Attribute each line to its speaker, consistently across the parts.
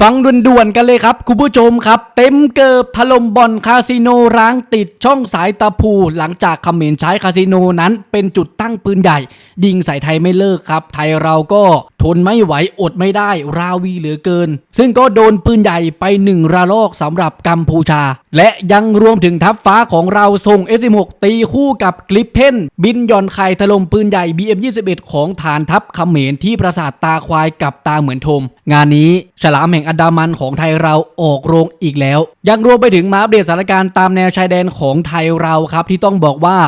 Speaker 1: ฟังด่วนๆกันเลยครับ คุณผู้ชมครับ เต็มเกิบพลมบอนคาสิโนร้างติดช่องสายตะพูหลังจากเขมรใช้คาสิโนนั้นเป็นจุดตั้งปืนใหญ่ ยิงใส่ไทยไม่เลิกครับ ไทยเราก็ทนไม่ไหวอดไม่ได้ราวีเหลือเกิน ซึ่งก็โดนปืนใหญ่ไปหนึ่งระลอกสำหรับกัมพูชา และยังรวมถึงทัพฟ้าของเราส่ง S16 ตีคู่กับกลิปเพนบินย่อนไข่ถล่มปืนใหญ่ BM21 ของฐานทัพเขมรที่ปราสาทตาควายกับตาเหมือนทม งานนี้ฉลามแห่งอันดามันของไทยเราออกโรงอีกแล้ว ยังรวมไปถึงมาอัปเดตสถานการณ์ตามแนวชายแดนของไทยเราครับที่ต้องบอกว่า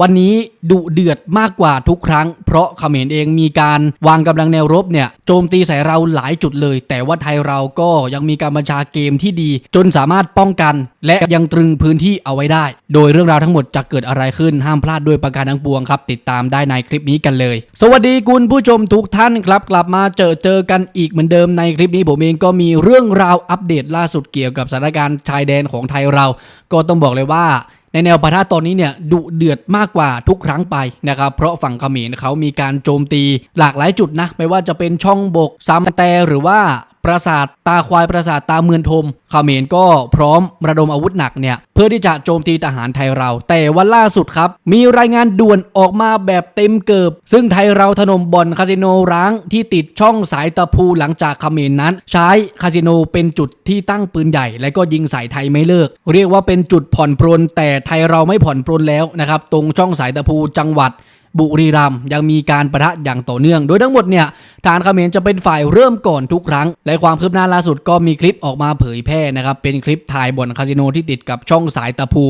Speaker 1: วันนี้ดุเดือดมากกว่าทุกครั้ง เพราะเขมรเองมีการวางกำลังแนวรบเนี่ยโจมตีใส่เราหลายจุดเลย แต่ว่าไทยเราก็ยังมีการบัญชาเกมที่ดี จนสามารถป้องกัน และยังตรึงพื้นที่เอาไว้ได้ โดยเรื่องราวทั้งหมดจะเกิดอะไรขึ้นห้ามพลาดด้วยประการทั้งปวงครับ ติดตามได้ในคลิปนี้กันเลย สวัสดีคุณผู้ชมทุกท่านครับ กลับมาเจอเจอกันอีกเหมือนเดิมในคลิปนี้ผมเองก็มีเรื่องราวอัปเดตล่าสุดเกี่ยวกับสถานการณ์ชายแดนของไทยเรา ก็ต้องบอกเลยว่า ในแนวปะทะตอนนี้เนี่ยดุเดือดมากกว่าทุกครั้งไปนะครับเพราะฝั่งเขมรเขามีการโจมตีหลากหลายจุดนะไม่ว่าจะเป็นช่องบกซัมแต่หรือว่า ปราสาทตาควายปราสาทตาเมือนทมเขมรก็พร้อมระดมอาวุธหนักเนี่ยเพื่อที่จะโจมตีทหารไทยเรา แต่วันล่าสุดครับ มีรายงานด่วนออกมาแบบเต็มเกิบ ซึ่งไทยเราถล่มบ่อนคาสิโนร้างที่ติดช่องสายตะพูหลังจากเขมรนั้น ใช้คาสิโนเป็นจุดที่ตั้งปืนใหญ่ และก็ยิงใส่ไทยไม่เลิก เรียกว่าเป็นจุดผ่อนปรนแต่ไทยเราไม่ผ่อนปรนแล้วนะครับตรงช่องสายตะพูจังหวัด บุรีรัมย์ยังมีการประทะอย่างต่อเนื่อง โดยทั้งหมดเนี่ยฐานเขมรจะเป็นฝ่ายเริ่มก่อนทุกครั้ง และความคืบหน้าล่าสุดก็มีคลิปออกมาเผยแพร่นะครับเป็นคลิปถ่ายบ่อนคาสิโนที่ติดกับช่องสายตะพู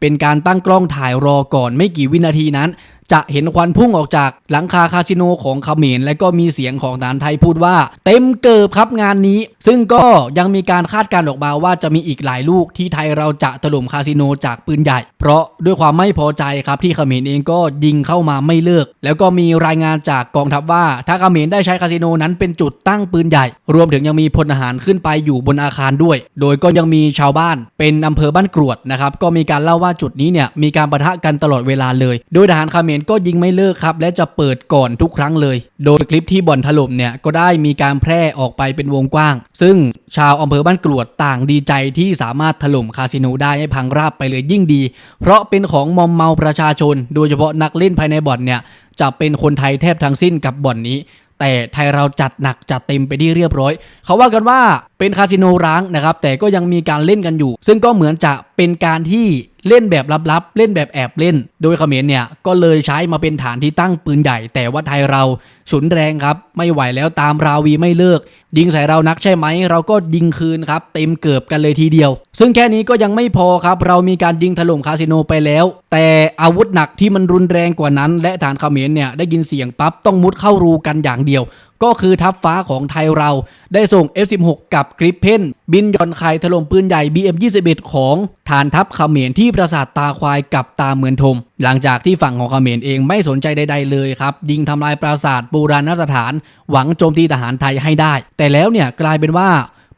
Speaker 1: เป็นการตั้งกล้องถ่ายรอก่อนไม่กี่วินาทีนั้น จะเห็นควันพุ่งออกจากหลังคาคาสิโนของเขมรและก็มีเสียงของทหารไทยพูดว่า เต็มเกิบครับงานนี้ ซึ่งก็ยังมีการคาดการณ์ออกมาว่าจะมีอีกหลายลูกที่ไทยเราจะถล่มคาสิโนจากปืนใหญ่ เพราะด้วยความไม่พอใจครับที่เขมรเองก็ยิงเข้ามาไม่เลิก แล้วก็มีรายงานจากกองทัพว่า ถ้าเขมรได้ใช้คาสิโนนั้นเป็นจุดตั้งปืนใหญ่ รวมถึงยังมีพลทหารขึ้นไปอยู่บนอาคารด้วย โดยก็ยังมีชาวบ้านเป็นอำเภอบ้านกรวดนะครับก็มีการเล่าว่าจุดนี้เนี่ยมีการประทะกันตลอดเวลาเลย โดยทหารเขมรก็ยิงไม่เลิกครับ และจะเปิดก่อนทุกครั้งเลย โดยคลิปที่บ่อนถล่มเนี่ยก็ได้มีการแพร่ออกไปเป็นวงกว้าง ซึ่งชาวอำเภอบ้านกรวดต่างดีใจที่สามารถถล่มคาสิโนได้ให้พังราบไปเลยยิ่งดี เพราะเป็นของมอมเมาประชาชน โดยเฉพาะนักเล่นภายในบ่อนเนี่ยจะเป็นคนไทยแทบทั้งสิ้นกับบ่อนนี้แต่ไทยเราจัดหนักจัดเต็มไปที่เรียบร้อย เขาว่ากันว่าเป็นคาสิโนร้างนะครับ แต่ก็ยังมีการเล่นกันอยู่ ซึ่งก็เหมือนจะเป็นการที่เล่นแบบลับๆ เล่นแบบแอบเล่น โดยเขมรเนี่ยก็เลยใช้มาเป็นฐานที่ตั้งปืนใหญ่ แต่ว่าไทยเราฉุนแรงครับ ไม่ไหวแล้วตามราวีไม่เลิก ยิงใส่เรานักใช่ไหม เราก็ยิงคืนครับ เต็มเกือบกันเลยทีเดียว ซึ่งแค่นี้ก็ยังไม่พอครับ เรามีการยิงถล่มคาสิโนไปแล้ว แต่อาวุธหนักที่มันรุนแรงกว่านั้น และฐานเขมรเนี่ยได้ยินเสียงปั๊บต้องมุดเข้ารูกันอย่างเดียว ก็คือทัพฟ้าของไทยเราได้ส่ง F16 กับกริปเพนบินย่อนไข่ถล่มปืนใหญ่ BM21 ของฐานทัพเขมรที่ปราสาทตาควายกับตาเมือนทม หลังจากที่ฝั่งของเขมรเองไม่สนใจใดๆเลยครับ ยิงทำลายปราสาทโบราณสถาน หวังโจมตีทหารไทยให้ได้ แต่แล้วเนี่ยกลายเป็นว่า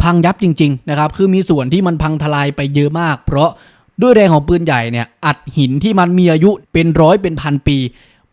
Speaker 1: พังยับจริงๆนะครับคือมีส่วนที่มันพังทลายไปเยอะมาก เพราะด้วยแรงของปืนใหญ่เนี่ยอัดหินที่มันมีอายุเป็นร้อยเป็นพันปี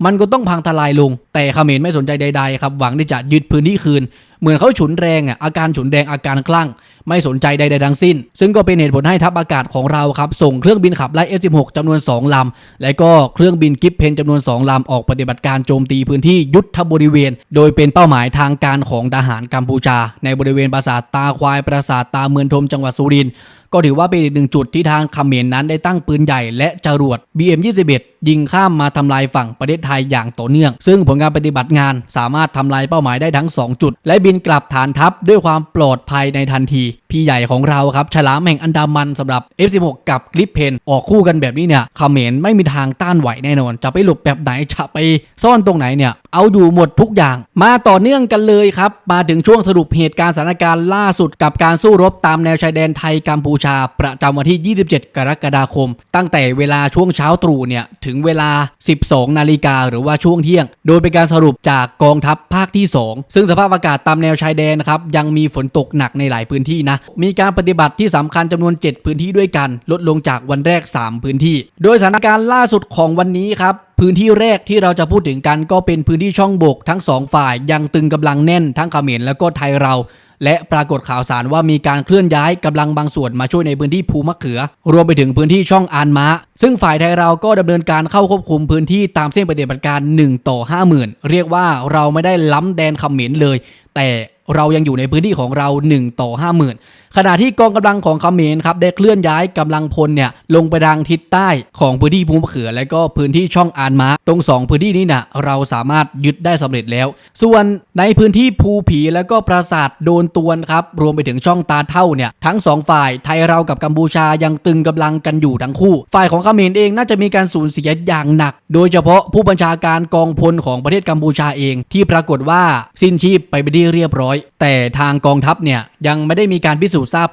Speaker 1: มันก็ต้องพังทลายลง แต่เขมรไม่สนใจใดๆครับหวังที่จะยึดพื้นที่คืนเหมือนเขาฉุนแรงอะอาการฉุนแรงอาการคลั่ง ไม่สนใจใดๆทั้งสิ้น ซึ่งก็เป็นเหตุผลให้ทัพอากาศของเราครับ ส่งเครื่องบินขับไล่ F16 จำนวน 2 ลำ และก็เครื่องบินกิฟเพนจำนวน 2 ลำ ออกปฏิบัติการโจมตีพื้นที่ยุทธบริเวณ โดยเป็นเป้าหมายทางการของทหารกัมพูชา ในบริเวณปราสาทตาควายปราสาทตาเมือนทมจังหวัดสุรินทร์ก็ถือว่าเป็นอีกหนึ่งจุดที่ทางเขมรนั้นได้ตั้งปืนใหญ่และจรวด BM21 ยิงข้ามมาทำลายฝั่งประเทศไทยอย่างต่อเนื่อง ซึ่งผลการปฏิบัติงานสามารถทำลายเป้าหมายได้ทั้ง 2 จุด และบินกลับฐานทัพด้วยความปลอดภัยในทันทีพี่ใหญ่ของเราครับฉลามแห่งอันดามันสำหรับ F16 กับกริปเพนออกคู่กันแบบนี้เนี่ยเขมรไม่มีทางต้านไหวแน่นอน จะไปหลบแบบไหนจะไปซ่อนตรงไหนเนี่ย เอาอยู่หมดทุกอย่าง มาต่อเนื่องกันเลยครับ มาถึงช่วงสรุปเหตุการณ์สถานการณ์ล่าสุดกับการสู้รบตามแนวชายแดนไทยกัมพูชา ประจำวันที่ 27 กรกฎาคม ตั้งแต่เวลาช่วงเช้าตรู่เนี่ยถึงเวลา 12 นาฬิกาหรือว่าช่วงเที่ยง โดยเป็นการสรุปจากกองทัพภาคที่ 2 ซึ่งสภาพอากาศตามแนวชายแดนนะครับยังมีฝนตกหนักในหลายพื้นที่นะมีการปฏิบัติที่สำคัญจำนวน 7 พื้นที่ด้วยกัน ลดลงจากวันแรก 3 พื้นที่ โดยสถานการณ์ล่าสุดของวันนี้ครับพื้นที่แรกที่เราจะพูดถึงกันก็เป็นพื้นที่ช่องบกทั้งสองฝ่ายยังตึงกำลังแน่นทั้งเขมรแล้วก็ไทยเรา และปรากฏข่าวสารว่ามีการเคลื่อนย้ายกำลังบางส่วนมาช่วยในพื้นที่ภูมะเขือ รวมไปถึงพื้นที่ช่องอานม้าซึ่งฝ่ายไทยเราก็ดำเนินการเข้าควบคุมพื้นที่ตามเส้นปฏิบัติการ 1 ต่อ 50,000 เรียกว่าเราไม่ได้ล้ำแดนเขมรเลย แต่ เรายังอยู่ในพื้นที่ของเรา 1 ต่อ 50,000 ขณะที่กองกำลังของเขมรครับได้เคลื่อนย้ายกำลังพลเนี่ยลงไปทางทิศใต้ของพื้นที่ภูมะเขือ และก็พื้นที่ช่องอานมาตรง 2 พื้นที่นี้นะเราสามารถยึดได้สำเร็จแล้ว ส่วนในพื้นที่ภูผีแล้วก็ปราสาทโดนตวนครับรวมไปถึงช่องตาเท่าเนี่ยทั้งสองฝ่ายไทยเรากับกัมพูชายังตึงกำลังกันอยู่ทั้งคู่ ฝ่ายของเขมรเองน่าจะมีการสูญเสียอย่างหนัก โดยเฉพาะผู้บัญชาการกองพลของประเทศกัมพูชาเอง ที่ปรากฏว่าสิ้นชีพไปเป็นที่เรียบร้อย แต่ทางกองทัพเนี่ยยังไม่ได้มีการพิสูจน์ทราบ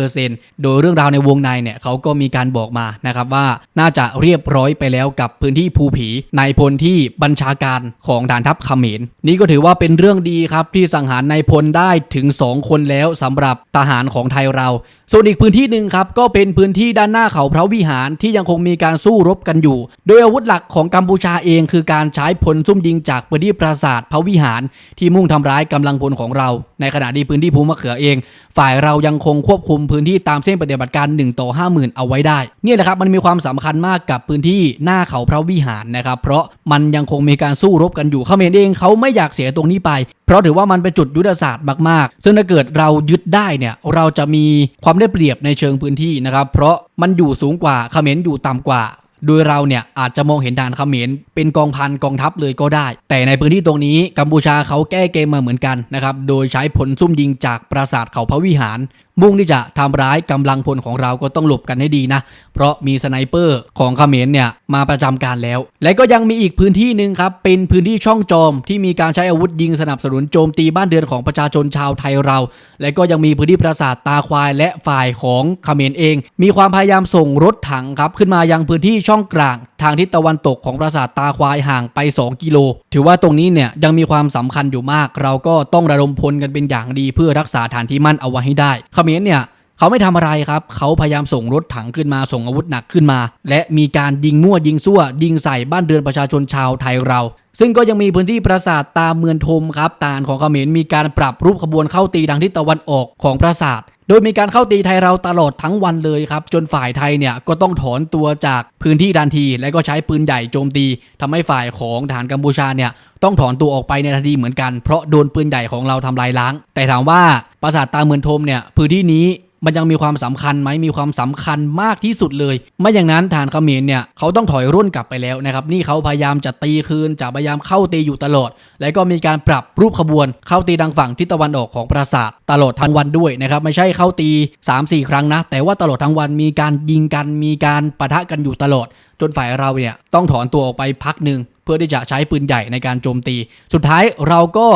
Speaker 1: 100%โดยเรื่องราวในวงในเนี่ยเขาก็มีการบอกมานะครับว่าน่าจะเรียบร้อยไปแล้วกับพื้นที่ภูผีนายพลที่บัญชาการของฐานทัพเขมรนี่ก็ถือว่าเป็นเรื่องดีครับที่สังหารนายพลได้ถึง 2 คนแล้วสำหรับทหารของไทยเรา ส่วนอีกพื้นที่หนึ่งครับก็เป็นพื้นที่ด้านหน้าเขาพระวิหารที่ยังคงมีการสู้รบกันอยู่ โดยอาวุธหลักของกัมพูชาเองคือการใช้พลซุ่มยิงจากพื้นที่ปราสาทพระวิหาร ที่มุ่งทำร้ายกำลังพลของเรา ในขณะที่พื้นที่ภูมะเขือเอง ฝ่ายเรายังคงควบคุมพื้นที่ตามเส้นปฏิบัติการ1ต่อ50,000 เอาไว้ได้เนี่ยแหละครับมันมีความสำคัญมากกับพื้นที่หน้าเขาพระวิหารนะครับเพราะมันยังคงมีการสู้รบกันอยู่เขมรเองเขาไม่อยากเสียตรงนี้ไป เพราะถือว่ามันเป็นจุดยุทธศาสตร์มากๆ ซึ่งถ้าเกิดเรายึดได้เนี่ยเราจะมีความได้เปรียบในเชิงพื้นที่นะครับเพราะมันอยู่สูงกว่าเขมรอยู่ต่ำกว่า โดยเราเนี่ยอาจจะมองเห็นด่านเขมรเป็นกองพันกองทัพเลยก็ได้ แต่ในพื้นที่ตรงนี้กัมพูชาเขาแก้เกมมาเหมือนกันนะครับ โดยใช้ผลซุ่มยิงจากปราสาทเขาพระวิหาร มุ่งที่จะทำร้ายกำลังพลของเราก็ต้องหลบกันให้ดีนะ เพราะมีสไนเปอร์ของเขมรเนี่ยมาประจำการแล้ว และก็ยังมีอีกพื้นที่หนึ่งครับ เป็นพื้นที่ช่องจอมที่มีการใช้อาวุธยิงสนับสนุนโจมตีบ้านเรือนของประชาชนชาวไทยเรา และก็ยังมีพื้นที่ปราสาทตาควายและฝ่ายของเขมรเอง มีความพยายามส่งรถถังครับขึ้นมายังพื้นที่ช่องกลาง ทางทิศตะวันตกของปราสาทตาควายห่างไป 2 กิโล ถือว่าตรงนี้เนี่ยยังมีความสำคัญอยู่มาก เราก็ต้องระดมพลกันเป็นอย่างดีเพื่อรักษาฐานที่มั่นเอาไว้ให้ได้เขมรเนี่ยเขาไม่ทำอะไรครับ เขาพยายามส่งรถถังขึ้นมาส่งอาวุธหนักขึ้นมา และมีการยิงมั่วยิงซั่ว ยิงใส่บ้านเรือนประชาชนชาวไทยเรา ซึ่งก็ยังมีพื้นที่ปราสาทตามเมืองทมครับตานของเขมรมีการปรับรูปขบวนเข้าตีดังทิศตะวันออกของปราสาท โดยมีการเข้าตีไทยเราตลอดทั้งวันเลยครับ จนฝ่ายไทยเนี่ยก็ต้องถอนตัวจากพื้นที่ทันที และก็ใช้ปืนใหญ่โจมตีทำให้ฝ่ายของฐานกัมพูชาเนี่ยต้องถอนตัวออกไปในทันทีเหมือนกันเพราะโดนปืนใหญ่ของเราทำลายล้าง แต่ถามว่าปราสาทตาเมืองทมเนี่ยพื้นที่นี้ มันยังมีความสำคัญไหมมีความสำคัญมากที่สุดเลย ไม่อย่างนั้นฐานเขมรเนี่ยเขาต้องถอยร่นกลับไปแล้วนะครับนี่เขาพยายามจะตีคืนจะพยายามเข้าตีอยู่ตลอด และก็มีการปรับรูปขบวน เข้าตีดังฝั่งทิศตะวันออกของปราสาทตลอดทั้งวันด้วยนะครับไม่ใช่เข้าตี 3-4 ครั้งนะ แต่ว่าตลอดทั้งวันมีการยิงกันมีการปะทะกันอยู่ตลอด จนฝ่ายเราเนี่ยต้องถอนตัวออกไปพักหนึ่งเพื่อที่จะใช้ปืนใหญ่ในการโจมตี สุดท้ายเราก็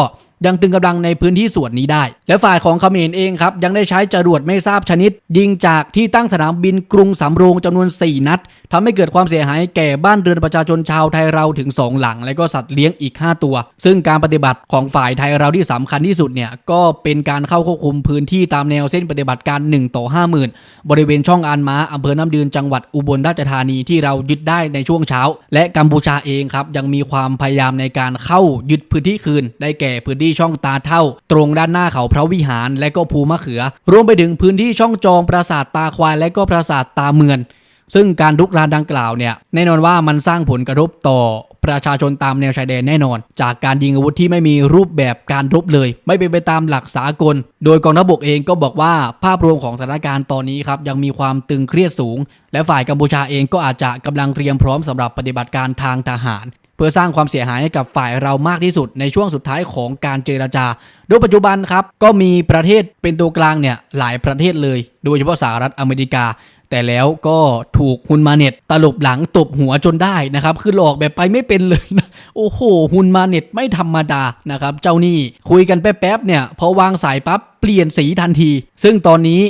Speaker 1: ยังตึงกำลังในพื้นที่ส่วนนี้ได้ และฝ่ายของเขมรเองครับยังได้ใช้จรวดไม่ทราบชนิด ยิงจากที่ตั้งสนามบินกรุงสำโรงจำนวน 4 นัดทำให้เกิดความเสียหายแก่บ้านเรือนประชาชนชาวไทยเราถึง 2 หลัง และก็สัตว์เลี้ยงอีก 5 ตัว ซึ่งการปฏิบัติของฝ่ายไทยเราที่สำคัญที่สุดเนี่ยก็เป็นการเข้าควบคุมพื้นที่ตามแนวเส้นปฏิบัติการ 1 ต่อ 50,000 บริเวณช่องอานม้าอำเภอน้ำดืนจังหวัดอุบลราชธานีที่เรายึดได้ในช่วงเช้า และกัมพูชาเองครับยังมีความพยายามในการเข้ายึดพื้นที่คืนได้แก่พื้นที่ช่องตาเท่า ตรงด้านหน้าเขาพระวิหาร และก็ภูมะเขือ รวมไปถึงพื้นที่ช่องจองปราสาทตาควาย และก็ปราสาทตาเมือน ซึ่งการรุกรานดังกล่าวเนี่ยแน่นอนว่ามันสร้างผลกระทบต่อประชาชนตามแนวชายแดนแน่นอน จากการยิงอาวุธที่ไม่มีรูปแบบการรบเลย ไม่เป็นไปตามหลักสากล โดยกองทัพบกเองก็บอกว่าภาพรวมของสถานการณ์ตอนนี้ครับยังมีความตึงเครียดสูง และฝ่ายกัมพูชาเองก็อาจจะกำลังเตรียมพร้อมสำหรับปฏิบัติการทางทหาร พื่อสร้างความเสียหายให้กับฝ่ายเรามากที่สุดในช่วงสุดท้ายของการเจรจา โดยปัจจุบันครับก็มีประเทศเป็นตัวกลางเนี่ยหลายประเทศเลย โดยเฉพาะสหรัฐอเมริกา แต่แล้วก็ถูกฮุนมาเน็ตตลบหลังตบหัวจนได้นะครับ คือหลอกแบบไปไม่เป็นเลยนะ โอ้โหฮุนมาเน็ตไม่ธรรมดานะครับ เจ้านี่คุยกันแป๊บๆเนี่ยพอวางสายปั๊บเปลี่ยนสีทันที ซึ่งตอนนี้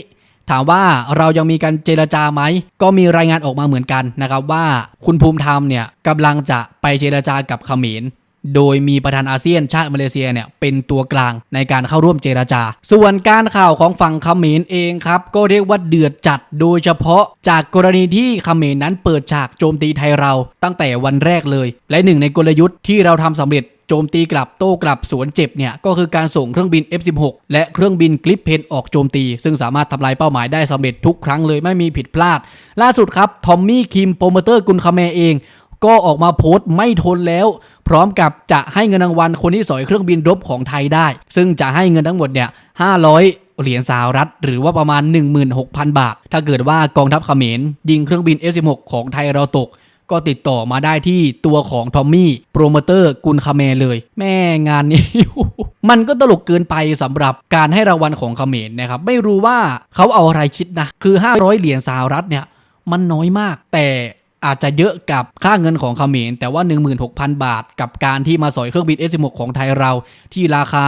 Speaker 1: ถามว่าเรายังมีการเจรจาไหม ก็มีรายงานออกมาเหมือนกันนะครับว่าคุณภูมิธรรมเนี่ยกำลังจะไปเจรจากับเขมรโดยมีประธานอาเซียนชาติมาเลเซียเนี่ยเป็นตัวกลางในการเข้าร่วมเจรจา ส่วนการข่าวของฝั่งเขมรเองครับ ก็เรียกว่าเดือดจัดโดยเฉพาะจากกรณีที่เขมรนั้นเปิดฉากโจมตีไทยเราตั้งแต่วันแรกเลย และหนึ่งในกลยุทธ์ที่เราทำสำเร็จ โจมตีกลับโต้กลับสวนเจ็บเนี่ยก็คือการส่งเครื่องบิน F16 และเครื่องบินกลิปเพนออกโจมตี ซึ่งสามารถทำลายเป้าหมายได้สำเร็จทุกครั้งเลยไม่มีผิดพลาด ล่าสุดครับทอมมี่คิมโปรโมเตอร์กุนคาเมเองก็ออกมาโพสต์ไม่ทนแล้ว พร้อมกับจะให้เงินรางวัลคนที่สอยเครื่องบินรบของไทยได้ ซึ่งจะให้เงินทั้งหมดเนี่ย500เหรียญสหรัฐหรือว่าประมาณ 16,000 บาท ถ้าเกิดว่ากองทัพเขมรยิงเครื่องบิน F16 ของไทยเราตก ก็ติดต่อมาได้ที่ตัวของทอมมี่โปรโมเตอร์กุนคาเมเลย แม่งานนี้ มันก็ตลกเกินไปสำหรับการให้รางวัลของคาเมรนะครับ ไม่รู้ว่าเขาเอาอะไรคิดนะ คือ 500 เหรียญสหรัฐเนี่ย มันน้อยมาก แต่อาจจะเยอะกับค่าเงินของเขมรแต่ว่า 16,000 บาท กับการที่มาสอยเครื่องบิน F16 ของไทยเราที่ราคา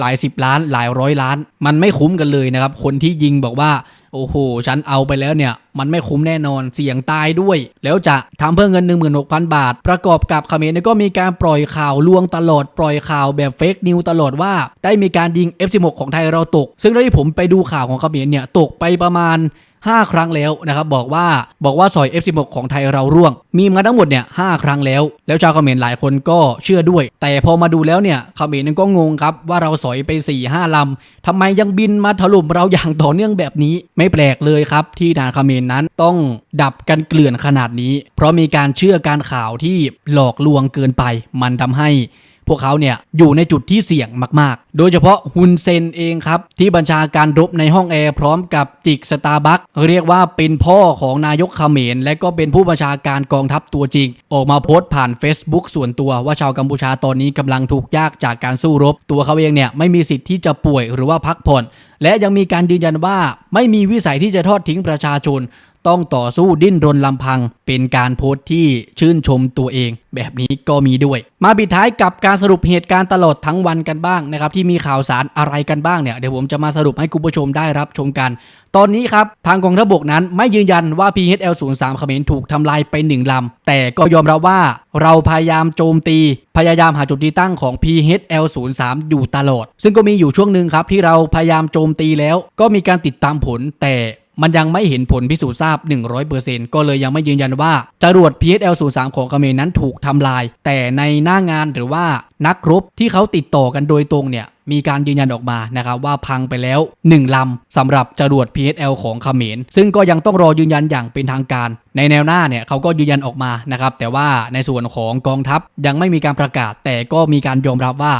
Speaker 1: หลายสิบล้านหลายร้อยล้าน มันไม่คุ้มกันเลยนะครับ คนที่ยิงบอกว่า โอ้โห ฉันเอาไปแล้วเนี่ย มันไม่คุ้มแน่นอนเสี่ยงตายด้วย แล้วจะทำเพื่อเงิน 16,000 บาท ประกอบกับเขมรเนี่ยก็มีการปล่อยข่าวลวงตลอด ปล่อยข่าวแบบเฟกนิวตลอดว่า ได้มีการยิง F16 ของไทยเราตก ซึ่งที่ผมไปดูข่าวของเขมรเนี่ยตกไปประมาณ 5 ครั้งแล้วนะครับบอกว่าบอกว่าสอย F16 ของไทยเราร่วง มีมาทั้งหมดเนี่ยหครั้งแล้ว แล้วชาวเขมรหลายคนก็เชื่อด้วย แต่พอมาดูแล้วเนี่ยเขมรก็งงครับว่าเราสอยไป4 5ลำทำไมยังบินมาถล่มเราอย่างต่อเนื่องแบบนี้ ไม่แปลกเลยครับ ที่ทางเขมรนั้นต้องดับกันเกลื่อนขนาดนี้ เพราะมีการเชื่อการข่าวที่หลอกลวงเกินไป มันทำให้พวกเขาเนี่ยอยู่ในจุดที่เสี่ยงมาก โดยเฉพาะฮุนเซนเองครับ ที่บัญชาการรบในห้องแอร์พร้อมกับจิกสตาร์บัคเรียกว่าเป็นพ่อของนายกเขมร และก็เป็นผู้บัญชาการกองทัพตัวจริง ออกมาโพสต์ผ่าน Facebook ส่วนตัวว่าชาวกัมพูชาตอนนี้กำลังถูกยากจากการสู้รบ ตัวเขาเองเนี่ยไม่มีสิทธิ์ที่จะป่วยหรือว่าพักผ่อน และยังมีการยืนยันว่าไม่มีวิสัยที่จะทอดทิ้งประชาชนต้องต่อสู้ดิ้นรนลำพัง เป็นการโพสต์ที่ชื่นชมตัวเอง แบบนี้ก็มีด้วย มาปิดท้ายกับการสรุปเหตุการณ์ตลอดทั้งวันกันบ้างนะครับที่มีข่าวสารอะไรกันบ้างเนี่ยเดี๋ยวผมจะมาสรุปให้คุณผู้ชมได้รับชมกัน ตอนนี้ครับทางกองทัพบกนั้นไม่ยืนยันว่า PHL 0 3 เขมรถูกทำลายไปหนึ่งลำ แต่ก็ยอมรับว่าเราพยายามโจมตี พยายามหาจุดที่ตั้งของ PHL 0 3 อยู่ตลอด ซึ่งก็มีอยู่ช่วงหนึ่งครับที่เราพยายามโจมตีแล้วก็มีการติดตามผลแต่ มันยังไม่เห็นผลพิสูจน์ทราบ 100%ก็เลยยังไม่ยืนยันว่าจรวด PSL 0 3ของเขมรนั้นถูกทำลาย แต่ในหน้างานหรือว่านักรบที่เขาติดต่อกันโดยตรงเนี่ยมีการยืนยันออกมานะครับว่าพังไปแล้ว 1 ลำสำหรับจรวด PSL ของเขมร ซึ่งก็ยังต้องรอยืนยันอย่างเป็นทางการ ในแนวหน้าเนี่ยเขาก็ยืนยันออกมานะครับแต่ว่าในส่วนของกองทัพยังไม่มีการประกาศ แต่ก็มีการยอมรับว่า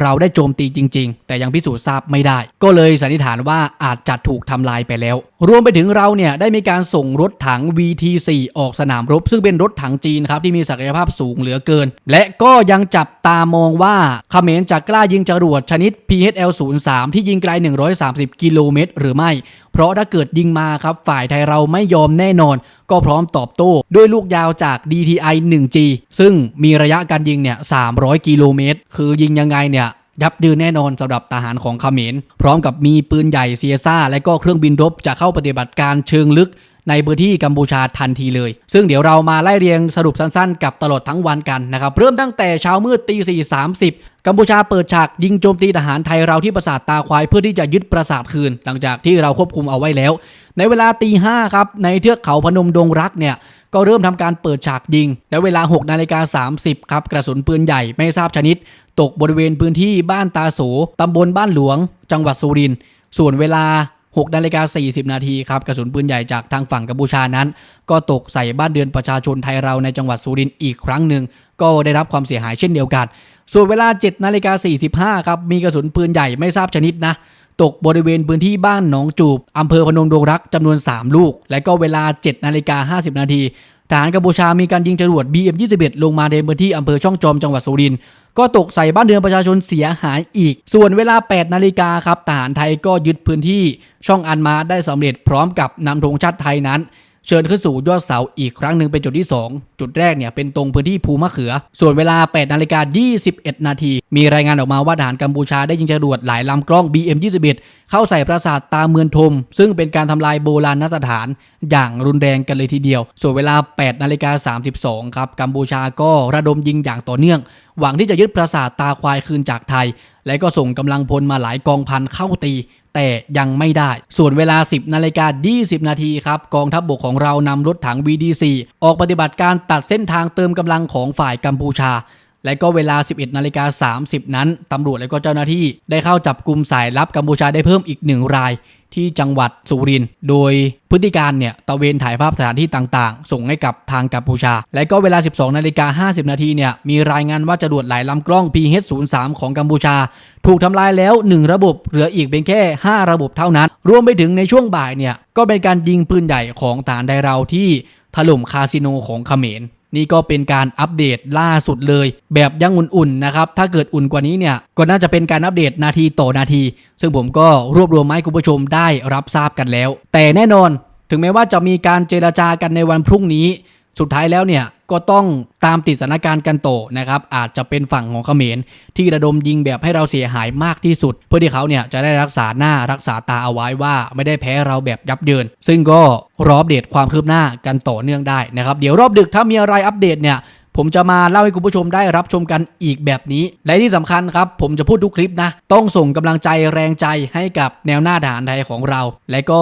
Speaker 1: เราได้โจมตีจริง ๆ แต่ยังพิสูจน์ทราบไม่ได้ ก็เลยสันนิษฐานว่าอาจจะถูกทำลายไปแล้ว รวมไปถึงเราเนี่ยได้มีการส่งรถถัง VT4 ออกสนามรบ ซึ่งเป็นรถถังจีนครับที่มีศักยภาพสูงเหลือเกิน และก็ยังจับตามองว่าเขมรจะกล้ายิงจรวดชนิด PHL-03 ที่ยิงไกล 130 กิโลเมตร หรือไม่เพราะถ้าเกิดยิงมาครับฝ่ายไทยเราไม่ยอมแน่นอน ก็พร้อมตอบโต้ ด้วยลูกยาวจาก DTI 1G ซึ่งมีระยะการยิงเนี่ย 300 กิโลเมตร คือยิงยังไงเนี่ยยับยืนแน่นอนสำหรับทหารของเขมร พร้อมกับมีปืนใหญ่เซียซ่า และก็เครื่องบินรบจะเข้าปฏิบัติการเชิงลึก ในพื้นที่กัมพูชาทันทีเลย ซึ่งเดี๋ยวเรามาไล่เรียงสรุปสั้นๆ กับตลอดทั้งวันกันนะครับเริ่มตั้งแต่เช้ามืดตีสี่สามสิบกัมพูชาเปิดฉากยิงโจมตีทหารไทยเราที่ปราสาทตาควายเพื่อที่จะยึดปราสาทคืน หลังจากที่เราควบคุมเอาไว้แล้ว ในเวลาตีห้าครับในเทือกเขาพนมดงรักเนี่ยก็เริ่มทำการเปิดฉากยิง และเวลา6นาฬิกา30ครับกระสุนปืนใหญ่ไม่ทราบชนิด ตกบริเวณพื้นที่บ้านตาโสตำบลบ้านหลวง จังหวัดสุรินทร์ส่วนเวลา 6นาฬิกา40 นาทีครับกระสุนปืนใหญ่จากทางฝั่งกัมพูชานั้น ก็ตกใส่บ้านเดือนประชาชนไทยเราในจังหวัดสุรินทร์อีกครั้งหนึ่ง ก็ได้รับความเสียหายเช่นเดียวกัน ส่วนเวลา7นาฬิกา45ครับมีกระสุนปืนใหญ่ไม่ทราบชนิดนะตกบริเวณพื้นที่บ้านหนองจูบอำเภอพนมดงรักจำนวน 3 ลูก และก็เวลา7นาฬิกา50 นาที ทหารกัมพูชามีการยิงจรวด BM21 ลงมาในพื้นที่อำเภอช่องจอมจังหวัดสุรินทร์ก็ตกใส่บ้านเรือนประชาชนเสียหายอีก ส่วนเวลา 8 นาฬิกาครับทหารไทยก็ยึดพื้นที่ช่องอันมาได้สำเร็จพร้อมกับนำธงชาติไทยนั้น เชิญขึ้นสู่ยอดเสาอีกครั้งหนึ่งเป็นจุดที่ 2 จุดแรกเนี่ยเป็นตรงพื้นที่ภูมะเขือ ส่วนเวลา 8 นาฬิกา 21 นาที มีรายงานออกมาว่าทหารกัมพูชาได้ยิงจรวดหลายลำกล้อง BM21 เข้าใส่ปราสาทตาเมือนทม ซึ่งเป็นการทำลายโบราณสถานอย่างรุนแรงกันเลยทีเดียว ส่วนเวลา 8 นาฬิกา 32 ครับ กัมพูชาก็ระดมยิงอย่างต่อเนื่อง หวังที่จะยึดปราสาทตาควายคืนจากไทย และก็ส่งกำลังพลมาหลายกองพันเข้าตี แต่ยังไม่ได้ ส่วนเวลา 10นาฬิกา20 นาทีครับ กองทัพบบกของเรานำรถถัง VD4 ออกปฏิบัติการตัดเส้นทางเติมกำลังของฝ่ายกัมพูชาและก็เวลา 11 นาฬิกา 30 นั้น ตำรวจและก็เจ้าหน้าที่ได้เข้าจับกลุ่มสายลับกัมพูชาได้เพิ่มอีกหนึ่งราย ที่จังหวัดสุรินทร์โดยพฤติการเนี่ยตะเวนถ่ายภาพสถานที่ต่างๆ ส่งให้กับทางกัมพูชา และก็เวลา 12นาฬิกา50 นาทีเนี่ยมีรายงานว่าจรวดหลายลำกล้อง PH03 ของกัมพูชา ถูกทำลายแล้ว 1 ระบบเหลืออีกเป็นแค่ 5 ระบบเท่านั้น รวมไปถึงในช่วงบ่ายเนี่ยก็เป็นการยิงปืนใหญ่ของฐานไดเราที่ถล่มคาสิโนของเขมร นี่ก็เป็นการอัปเดตล่าสุดเลย แบบยังอุ่นๆนะครับ ถ้าเกิดอุ่นกว่านี้เนี่ยก็น่าจะเป็นการอัปเดตนาทีต่อนาที ซึ่งผมก็รวบรวมมาให้คุณผู้ชมได้รับทราบกันแล้ว แต่แน่นอนถึงแม้ว่าจะมีการเจรจากันในวันพรุ่งนี้ สุดท้ายแล้วเนี่ยก็ต้องตามติดสถานการณ์กันโตอนะครับอาจจะเป็นฝั่งของเขมร ที่ระดมยิงแบบให้เราเสียหายมากที่สุด เพื่อที่เขาเนี่ยจะได้รักษาหน้ารักษาตาเอาไว้ว่าไม่ได้แพ้เราแบบยับเยิน ซึ่งก็รออัปเดตความคืบหน้ากันต่อเนื่องได้นะครับเดี๋ยวรอบดึกถ้ามีอะไรอัปเดตเนี่ยผมจะมาเล่าให้คุณผู้ชมได้รับชมกันอีกแบบนี้ และที่สำคัญครับ ผมจะพูดทุกคลิปนะ ต้องส่งกำลังใจแรงใจให้กับแนวหน้าทหารไทยของเรา และก็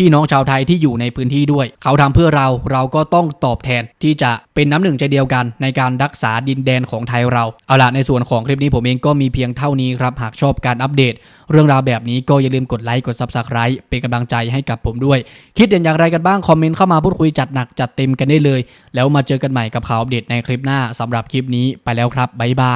Speaker 1: พี่น้องชาวไทยที่อยู่ในพื้นที่ด้วย เขาทำเพื่อเราเราก็ต้องตอบแทนที่จะเป็นน้ำหนึ่งใจเดียวกัน ในการรักษาดินแดนของไทยเรา เอาล่ะในส่วนของคลิปนี้ผมเองก็มีเพียงเท่านี้ครับ หากชอบการอัปเดต เรื่องราวแบบนี้ก็อย่าลืมกดไลค์กด Subscribe เป็นกำลังใจให้กับผมด้วย คิดเห็นอย่างไรกันบ้าง คอมเมนต์เข้ามาพูดคุยจัดหนักจัดเต็มกันได้เลย แล้วมาเจอกันใหม่กับข่าวอัปเดตในคลิปหน้าสำหรับคลิปนี้ไปแล้วครับบ๊ายบาย